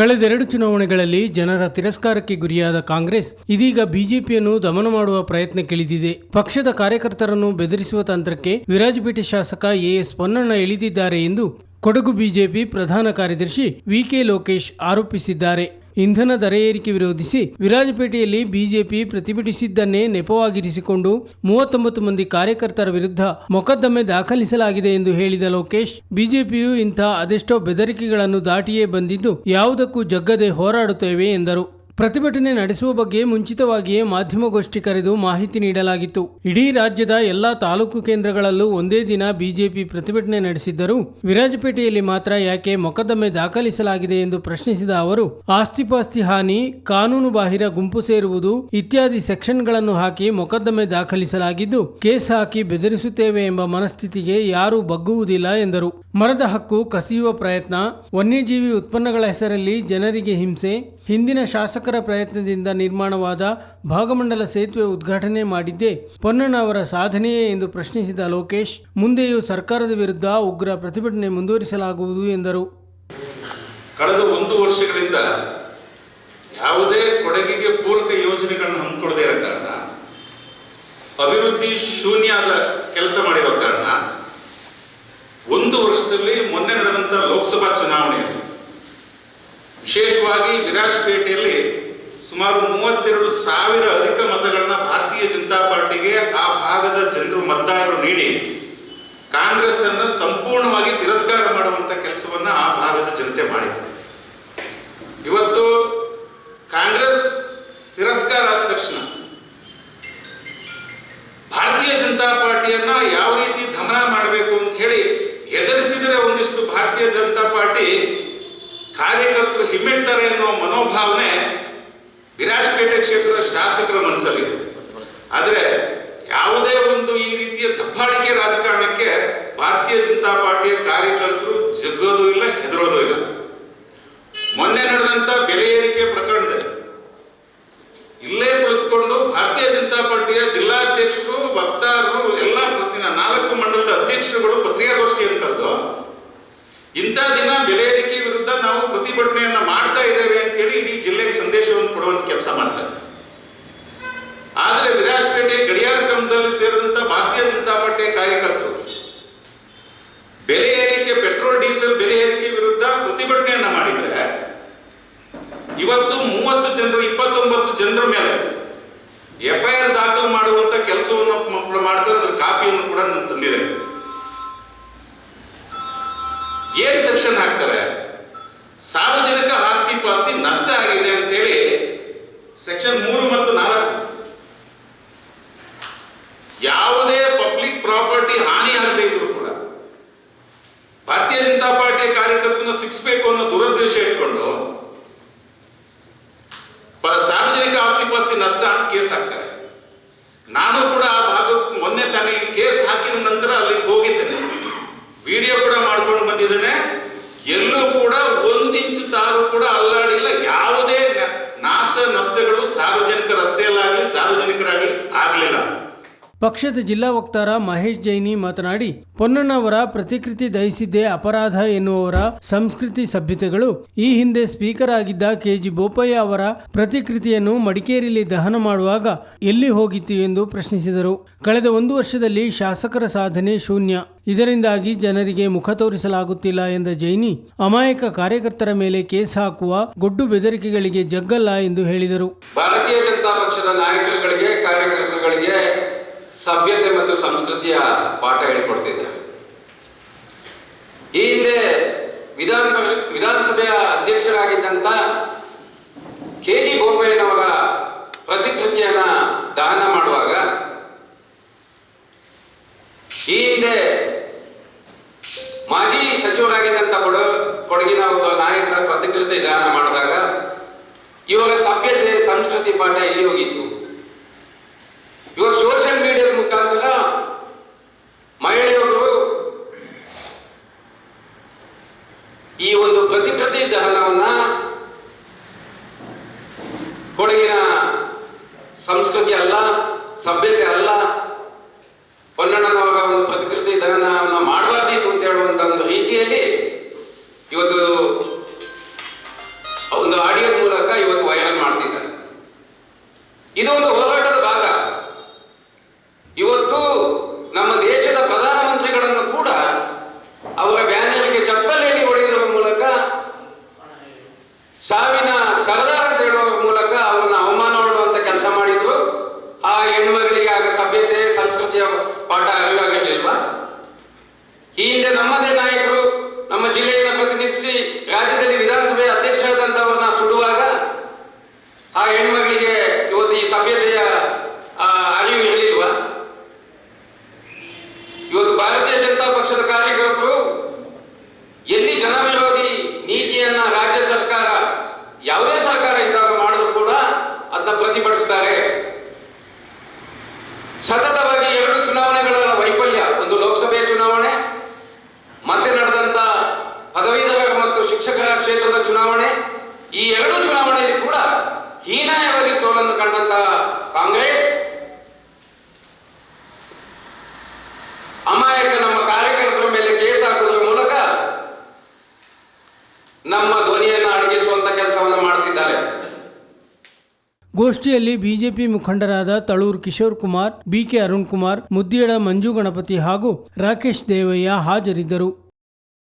ಕಳೆದೆರಡು ಚುನಾವಣೆಗಳಲ್ಲಿ ಜನರ ತಿರಸ್ಕಾರಕ್ಕೆ ಗುರಿಯಾದ ಕಾಂಗ್ರೆಸ್ ಇದೀಗ ಬಿಜೆಪಿಯನ್ನು ದಮನ ಮಾಡುವ ಪ್ರಯತ್ನಕ್ಕಿಳಿದಿದೆ ಪಕ್ಷದ ಕಾರ್ಯಕರ್ತರನ್ನು ಬೆದರಿಸುವ ತಂತ್ರಕ್ಕೆ ವಿರಾಜಪೇಟೆ ಶಾಸಕ ಎಎಸ್ ಪೊನ್ನಣ್ಣ ಇಳಿದಿದ್ದಾರೆ ಎಂದು ಕೊಡಗು ಬಿಜೆಪಿ ಪ್ರಧಾನ ಕಾರ್ಯದರ್ಶಿ ವಿಕೆ ಲೋಕೇಶ್ ಆರೋಪಿಸಿದ್ದಾರೆ. ಇಂಧನ ದರ ಏರಿಕೆ ವಿರೋಧಿಸಿ ವಿರಾಜಪೇಟೆಯಲ್ಲಿ ಬಿಜೆಪಿ ಪ್ರತಿಭಟಿಸಿದ್ದನ್ನೇ ನೆಪವಾಗಿರಿಸಿಕೊಂಡು ಮೂವತ್ತೊಂಬತ್ತು ಮಂದಿ ಕಾರ್ಯಕರ್ತರ ವಿರುದ್ಧ ಮೊಕದ್ದಮೆ ದಾಖಲಿಸಲಾಗಿದೆ ಎಂದು ಹೇಳಿದ ಲೋಕೇಶ್, ಬಿಜೆಪಿಯು ಇಂಥ ಅದೆಷ್ಟೋ ಬೆದರಿಕೆಗಳನ್ನು ದಾಟಿಯೇ ಬಂದಿದ್ದು ಯಾವುದಕ್ಕೂ ಜಗ್ಗದೆ ಹೋರಾಡುತ್ತೇವೆ ಎಂದರು. ಪ್ರತಿಭಟನೆ ನಡೆಸುವ ಬಗ್ಗೆ ಮುಂಚಿತವಾಗಿಯೇ ಮಾಧ್ಯಮಗೋಷ್ಠಿ ಕರೆದು ಮಾಹಿತಿ ನೀಡಲಾಗಿತ್ತು. ಇಡೀ ರಾಜ್ಯದ ಎಲ್ಲಾ ತಾಲೂಕು ಕೇಂದ್ರಗಳಲ್ಲೂ ಒಂದೇ ದಿನ ಬಿಜೆಪಿ ಪ್ರತಿಭಟನೆ ನಡೆಸಿದ್ದರೂ ವಿರಾಜಪೇಟೆಯಲ್ಲಿ ಮಾತ್ರ ಯಾಕೆ ಮೊಕದ್ದಮೆ ದಾಖಲಿಸಲಾಗಿದೆ ಎಂದು ಪ್ರಶ್ನಿಸಿದ ಅವರು, ಆಸ್ತಿಪಾಸ್ತಿ ಹಾನಿ, ಕಾನೂನು ಬಾಹಿರ ಗುಂಪು ಸೇರುವುದು ಇತ್ಯಾದಿ ಸೆಕ್ಷನ್ಗಳನ್ನು ಹಾಕಿ ಮೊಕದ್ದಮೆ ದಾಖಲಿಸಲಾಗಿದ್ದು ಕೇಸ್ ಹಾಕಿ ಬೆದರಿಸುತ್ತೇವೆ ಎಂಬ ಮನಸ್ಥಿತಿಗೆ ಯಾರೂ ಬಗ್ಗುವುದಿಲ್ಲ ಎಂದರು. ಮರದ ಹಕ್ಕು ಕಸಿಯುವ ಪ್ರಯತ್ನ, ವನ್ಯಜೀವಿ ಉತ್ಪನ್ನಗಳ ಹೆಸರಲ್ಲಿ ಜನರಿಗೆ ಹಿಂಸೆ, ಹಿಂದಿನ ಶಾಸಕರ ಪ್ರಯತ್ನದಿಂದ ನಿರ್ಮಾಣವಾದ ಭಾಗಮಂಡಲ ಸೇತುವೆ ಉದ್ಘಾಟನೆ ಮಾಡಿದ್ದೇ. ಪೊನ್ನಣ್ಣ ಅವರ ಸಾಧನೆಯೇ ಎಂದು ಪ್ರಶ್ನಿಸಿದ ಲೋಕೇಶ್, ಮುಂದೆಯೂ ಸರ್ಕಾರದ ವಿರುದ್ಧ ಉಗ್ರ ಪ್ರತಿಭಟನೆ ಮುಂದುವರಿಸಲಾಗುವುದು ಎಂದರು. ಕಳೆದ ಒಂದು ವರ್ಷಗಳಿಂದ ಯಾವುದೇ ಕೊಡಗಿಗೆ ಪೂರಕ ಯೋಜನೆಗಳನ್ನು ಹಮ್ಮಿಕೊಳ್ಳದೇ ಇರೋ ಕಾರಣ, ಅಭಿವೃದ್ಧಿ ಶೂನ್ಯದ ಕೆಲಸ ಮಾಡಿರೋ ಕಾರಣ, ಒಂದು ವರ್ಷದಲ್ಲಿ ಮೊನ್ನೆ ನಡೆದಂತ ಲೋಕಸಭಾ ಚುನಾವಣೆಯಲ್ಲಿ ವಿಶೇಷವಾಗಿ ವಿರಾಜಪೇಟೆಯಲ್ಲಿ ಸುಮಾರು ಮೂವತ್ತೆರಡು ಸಾವಿರ ಅಧಿಕ ಮತಗಳನ್ನ ಭಾರತೀಯ ಜನತಾ ಪಾರ್ಟಿಗೆ ಆ ಭಾಗದ ಜನರು ಮತದಾರರು ನೀಡಿ ಕಾಂಗ್ರೆಸ್ ಅನ್ನ ಸಂಪೂರ್ಣವಾಗಿ ತಿರಸ್ಕಾರ ಮಾಡುವಂತ ಕೆಲಸವನ್ನ ಆ ಭಾಗದ ಜನತೆ ಮಾಡಿತು ಇವತ್ತು ಕಾಂಗ್ರೆಸ್ ತಿರಸ್ಕಾರ ಆದ ತಕ್ಷಣ ಭಾರತೀಯ ಜನತಾ ಪಾರ್ಟಿಯನ್ನ ಯಾವ ರೀತಿ ದಮನ ಮಾಡಬೇಕು ಅಂತ ಹೇಳಿ ಹೆದರಿಸಿದರೆ ಒಂದಿಷ್ಟು ಭಾರತೀಯ ಜನತಾ ಪಾರ್ಟಿ ಕಾರ್ಯಕರ್ತರು ಹಿಮ್ಮೆಟ್ತಾರೆ ಅನ್ನೋ ಮನೋಭಾವನೆ ವಿರಾಜಪೇಟೆ ಕ್ಷೇತ್ರದ ಶಾಸಕರ ಮನಸ್ಸಲ್ಲಿ. ಆದರೆ ಯಾವುದೇ ಒಂದು ಈ ರೀತಿಯ ದಬ್ಬಾಳಿಕೆ ರಾಜಕಾರಣಕ್ಕೆ ಭಾರತೀಯ ಜನತಾ ಪಾರ್ಟಿಯ ಕಾರ್ಯಕರ್ತರು ಜಗ್ಗೋದು ಇಲ್ಲ, ಹೆದರೋದು ಇಲ್ಲ. ಮೊನ್ನೆ ನಡೆದಂತ ಬೆಲೆ ಏರಿಕೆ ಪ್ರಕರಣದಲ್ಲಿ ಇಲ್ಲೇ ಕುಳಿತುಕೊಂಡು ಭಾರತೀಯ ಜನತಾ ಪಾರ್ಟಿಯ ಜಿಲ್ಲಾಧ್ಯಕ್ಷರು, ವಕ್ತಾರರು, ಎಲ್ಲ ಪ್ರತಿನ ನಾಲ್ಕು ಮಂಡಲದ ಅಧ್ಯಕ್ಷರುಗಳು ಪತ್ರಿಕಾಗೋಷ್ಠಿಯನ್ನು ಕರೆದು ಇಂಥ ದಿನ ಬೆಲೆ ಏರಿಕೆ ವಿರುದ್ಧ ನಾವು ಪ್ರತಿಭಟನೆಯನ್ನ ಮಾಡ್ತಾ ಇದ್ದೇವೆ ಅಂತ ಹೇಳಿ ಇಡೀ ಜಿಲ್ಲೆಗೆ ಸಂದೇಶವನ್ನು ಕೊಡುವಂತ ಕೆಲಸ ಮಾಡ್ತಾರೆ ಆದ್ರೆ ವಿರಾಜಪೇಟೆ ಗಡಿಯಾರ ಕ್ರಮದಲ್ಲಿ ಸೇರಿದಂತ ಭಾರತೀಯ ಕಾರ್ಯಕರ್ತರು. ಬೆಲೆ ಏರಿಕೆ, ಪೆಟ್ರೋಲ್, ಡೀಸೆಲ್ ಬೆಲೆ ಏರಿಕೆ ವಿರುದ್ಧ ಪ್ರತಿಭಟನೆಯನ್ನ ಮಾಡಿದ್ರೆ, ಇವತ್ತು ಮೂವತ್ತು ಜನರು, ಇಪ್ಪತ್ತೊಂಬತ್ತು ಜನರ ಮೇಲೆ ಎಫ್ಐಆರ್ ದಾಖಲು ಮಾಡುವಂತ ಕೆಲಸವನ್ನು ಮಾಡ್ತಾರೆ ಅದ್ರ ಕಾಪಿಯನ್ನು ಕೂಡ ತಂದಿದೆ. ಏನ್ ಸೆಕ್ಷನ್ ಹಾಕ್ತಾರೆ. ಸಾರ್ವಜನಿಕ ಆಸ್ತಿ ಪಾಸ್ತಿ ನಷ್ಟ ಆಗಿದೆ ಅಂತ ಹೇಳಿ ಸೆಕ್ಷನ್ ಮೂರು ಮತ್ತು ನಾಲ್ಕು ಯಾವುದೇ ಪಬ್ಲಿಕ್ ಪ್ರಾಪರ್ಟಿ ಹಾನಿ ಆಗದೆ ಇದ್ರು ಕೂಡ ಭಾರತೀಯ ಜನತಾ ಪಾರ್ಟಿಯ ಕಾರ್ಯಕರ್ತನ ಸಿಕ್ಸ್ಬೇಕು ಅನ್ನೋ ದುರದೃಷ್ಟ ಇಟ್ಕೊಂಡು ಸಾರ್ವಜನಿಕ ಆಸ್ತಿ ಪಾಸ್ತಿ ನಷ್ಟ ಅಂತ ಕೇಸ್ ಹಾಕ್ತಾರೆ. ನಾನು ಕೂಡ ಆ ಭಾಗಕ್ಕೆ ಮೊನ್ನೆ ತಾನೇ ಕೇಸ್ ಹಾಕಿದ ನಂತರ ಅಲ್ಲಿಗೆ ಹೋಗಿದ್ದೇನೆ. ವಿಡಿಯೋ ಕೂಡ ಮಾಡ್ಕೊಂಡು ಬಂದಿದ್ದೇನೆ. ಎಲ್ಲೂ ಕೂಡ ಒಂದಿಂಚು ಇಂಚು ತಾರು ಕೂಡ ಅಲ್ಲಾಡಿಲ್ಲ. ಯಾವುದೇ ನಾಶ ನಷ್ಟಗಳು ಸಾರ್ವಜನಿಕ ರಸ್ತೆಯಲ್ಲಾಗಲಿ ಸಾರ್ವಜನಿಕರಾಗಿ ಆಗ್ಲಿಲ್ಲ. ಪಕ್ಷದ ಜಿಲ್ಲಾ ವಕ್ತಾರ ಮಹೇಶ್ ಜೈನಿ ಮಾತನಾಡಿ, ಪೊನ್ನಣ್ಣವರ ಪ್ರತಿಕೃತಿ ದಹಿಸಿದ್ದೇ ಅಪರಾಧ ಎನ್ನುವವರ ಸಂಸ್ಕೃತಿ ಸಭ್ಯತೆಗಳು, ಈ ಹಿಂದೆ ಸ್ಪೀಕರ್ ಆಗಿದ್ದ ಕೆಜಿ ಬೋಪಯ್ಯ ಅವರ ಪ್ರತಿಕೃತಿಯನ್ನು ಮಡಿಕೇರಿಯಲ್ಲಿ ದಹನ ಮಾಡುವಾಗ ಎಲ್ಲಿ ಹೋಗಿತ್ತು ಎಂದು ಪ್ರಶ್ನಿಸಿದರು. ಕಳೆದ ಒಂದು ವರ್ಷದಲ್ಲಿ ಶಾಸಕರ ಸಾಧನೆ ಶೂನ್ಯ. ಇದರಿಂದಾಗಿ ಜನರಿಗೆ ಮುಖ ತೋರಿಸಲಾಗುತ್ತಿಲ್ಲ ಎಂದ ಜೈನಿ, ಅಮಾಯಕ ಕಾರ್ಯಕರ್ತರ ಮೇಲೆ ಕೇಸ್ ಹಾಕುವ ಗೊಡ್ಡು ಬೆದರಿಕೆಗಳಿಗೆ ಜಗ್ಗಲ್ಲ ಎಂದು ಹೇಳಿದರು. ಭಾರತೀಯ ಜನತಾ ಪಕ್ಷದ ನಾಯಕರುಗಳಿಗೆ, ಕಾರ್ಯಕರ್ತರುಗಳಿಗೆ ಸಭ್ಯತೆ ಮತ್ತು ಸಂಸ್ಕೃತಿಯ ಪಾಠ ಹೇಳಿಕೊಡ್ತಿದ್ದೇವೆ ಈ ಹಿಂದೆ ವಿಧಾನ ವಿಧಾನಸಭೆಯ ಅಧ್ಯಕ್ಷರಾಗಿದ್ದಂತ ಕೆ ಜಿ ಬೋಪಯ್ಯನವರ ಪ್ರತಿಕೃತಿಯನ್ನ ದಾನ ಮಾಡುವಾಗ ಈ ಹಿಂದೆ ಮಾಜಿ ಸಚಿವರಾಗಿದ್ದಂತ ಕೊಡು, ಕೊಡಗಿನ ಒಬ್ಬ ನಾಯಕರ ಪ್ರತಿಕೃತಿ ದಾನ ಮಾಡಿದಾಗ ಇವಾಗ ಸಭ್ಯತೆ, ಸಂಸ್ಕೃತಿ ಪಾಠ ಎಲ್ಲಿ ಹೋಗಿತ್ತು? ಇವಾಗ ಸೋಷಿಯಲ್ ಮೀಡಿಯಾದ ಸಂಸ್ಕೃತಿ ಅಲ್ಲ, ಸಭ್ಯತೆ ಅಲ್ಲ. ಪೊನ್ನಣ್ಣನವರ ಒಂದು ಪ್ರತಿಕೃತಿ ದಹನವನ್ನು ನಾವು ಅಂತ ಹೇಳುವಂತ ಒಂದು ರೀತಿಯಲ್ಲಿ ಇವತ್ತು ಒಂದು ಆಡಿಯೋದ ಮೂಲಕ ಇವತ್ತು ವೈರಲ್ ಮಾಡ್ತಿದ್ದಾರೆ. ಇದು ಒಂದು ಹೋರಾಟದ ಭಾಗ. ಇವತ್ತು ನಮ್ಮ ದೇಶದ ಪ್ರಧಾನಮಂತ್ರಿಗಳನ್ನು ಕೂಡ ಅವರ ಬ್ಯಾನರ್ಗೆ ಚಪ್ಪಲೆಯಲ್ಲಿ ಹೊಡೆಯುವ ಮೂಲಕ ಸಾವಿನ ನಮ್ಮದೇ ನಾಯಕರು ನಮ್ಮ ಜಿಲ್ಲೆಯನ್ನು ಪ್ರತಿನಿಧಿಸಿ ರಾಜ್ಯದಲ್ಲಿ ವಿಧಾನಸಭೆ ಅಧ್ಯಕ್ಷರಾದಂಥವ್ರನ್ನ ಸುಡುವಾಗ ಆ ಹೆಣ್ಮಗಳಿಗೆ ಇವತ್ತು ಈ ಸಭ್ಯತೆಯ ಅರಿವು ಹೇಳಿಲ್ವಾ ಇವತ್ತು ಭಾರತೀಯ ಜನತಾ ಪಕ್ಷದ ಕಾರ್ಯಕರ್ತರು ಎಲ್ಲಿ ಜನವಿರೋಧಿ ನೀತಿಯನ್ನ ರಾಜ್ಯ ಸರ್ಕಾರ ಯಾವುದೇ ಸರ್ಕಾರ ಇದ್ದಾಗ ಮಾಡಿದ್ರು ಕೂಡ ಅದನ್ನ ಪ್ರತಿಭಟಿಸ್ತಾರೆ. ಸತತವಾಗಿ ಎರಡು ಚುನಾವಣೆಗಳ ವೈಫಲ್ಯ ಒಂದು ಲೋಕಸಭೆ ಚುನಾವಣೆ ಮತ್ತೆ ನಡೆದಂತ ಪದವೀಧರ ಮತ್ತು ಶಿಕ್ಷಕರ ಕ್ಷೇತ್ರದ ಚುನಾವಣೆ ಈ ಎರಡು ಚುನಾವಣೆಯಲ್ಲಿ ಕೂಡ ಹೀನಾಯವಾಗಿ ಕಂಡಂತಹ ಕಾಂಗ್ರೆಸ್? ಅಮಾಯಕ ನಮ್ಮ ಕಾರ್ಯಕರ್ತರ ಮೇಲೆ ಕೇಸ್ ಹಾಕುವುದರ ಮೂಲಕ ನಮ್ಮ ಧ್ವನಿಯನ್ನು ಅಡಗಿಸುವಂತ ಕೆಲಸವನ್ನು ಮಾಡುತ್ತಿದ್ದಾರೆ. ಗೋಷ್ಠಿಯಲ್ಲಿ ಬಿಜೆಪಿ ಮುಖಂಡರಾದ ತಳೂರ್ ಕಿಶೋರ್ ಕುಮಾರ್, ಬಿಕೆ ಅರುಣ್ ಕುಮಾರ್ ಮುದ್ದಿಯಡ ಮಂಜು ಗಣಪತಿ ಹಾಗೂ ರಾಕೇಶ್ ದೇವಯ್ಯ ಹಾಜರಿದ್ದರು.